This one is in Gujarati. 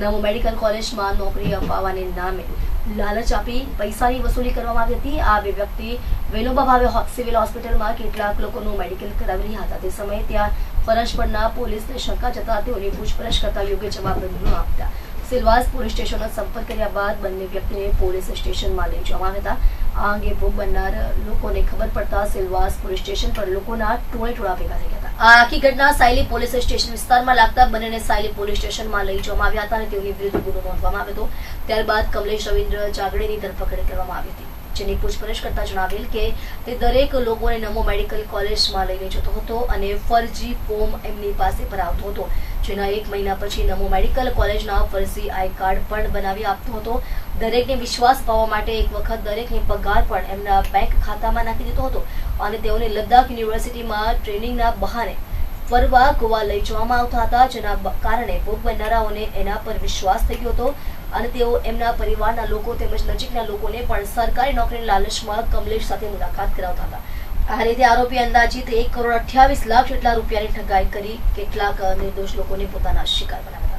નમો મેડિકલ કોલેજમાં નોકરી અપાવવાને નામે લાલચ આપી પૈસાની વસૂલી કરવામાં આવી હતી. આ બે વ્યક્તિ વેલોબા ભાવે સિવિલ હોસ્પિટલમાં કેટલાક લોકોનું મેડિકલ કરાવી રહ્યા હતા. તે સમયે ત્યાં ફરજ પરના પોલીસને શંકા જતા તેઓની પૂછપરછ કરતા યોગ્ય જવાબ ન આપતા સિલવાસ પોલીસ સ્ટેશનનો સંપર્ક કર્યા બાદ બંને વ્યક્તિને પોલીસ સ્ટેશનમાં લઈ જવામાં હતા. આ અંગે ભોગ બનનાર લોકોને ખબર પડતા સિલવાસ પોલીસ સ્ટેશન પર લોકોના ટોળે ટોળા ભેગા થઈ ગયા હતા. આ આખી ઘટના સાયલી પોલીસ સ્ટેશન વિસ્તારમાં લાગતા બંનેને સાયલી પોલીસ સ્ટેશનમાં લઈ જવામાં આવ્યા હતા અને તેઓની વિરુદ્ધ ગુનો નોંધવામાં આવ્યો હતો. ત્યારબાદ કમલેશ રવિન્દ્ર જાગડેની ધરપકડ કરવામાં આવી હતી. જેની પૂછપરછ કરતા જણાવેલ કે તે દરેક લોકોને નમો મેડિકલ કોલેજમાં લઈને જતો હતો અને ફરજી ફોર્મ એમની પાસે પર આવતો હતો. જેના એક મહિના પછી નમો મેડિકલ કોલેજના ફરજી આઈ કાર્ડ પણ બનાવી આપતો હતો. દરેકને વિશ્વાસ પાવવા માટે એક વખત દરેકની પગાર પણ એમના બેંક ખાતામાં નાખી દીધો હતો અને તેઓને લદ્દાખ યુનિવર્સિટીમાં ટ્રેનિંગના બહાને ફરવા ગોવા લઈ જવામાં આવતા હતા, જેના કારણે ભોગ બનનારાઓને એના પર વિશ્વાસ થઈ ગયો હતો અને તેઓ એમના પરિવારના લોકો તેમજ નજીકના લોકોને પણ સરકારી નોકરીની લાલચમાં કમલેશ સાથે મુલાકાત કરાવતા હતા. આ રીતે આરોપી અંદાજિત એક કરોડ અઠ્યાવીસ લાખ જેટલા રૂપિયાની ઠગાઈ કરી કેટલાક નિર્દોષ લોકોને પોતાના શિકાર બનાવ્યા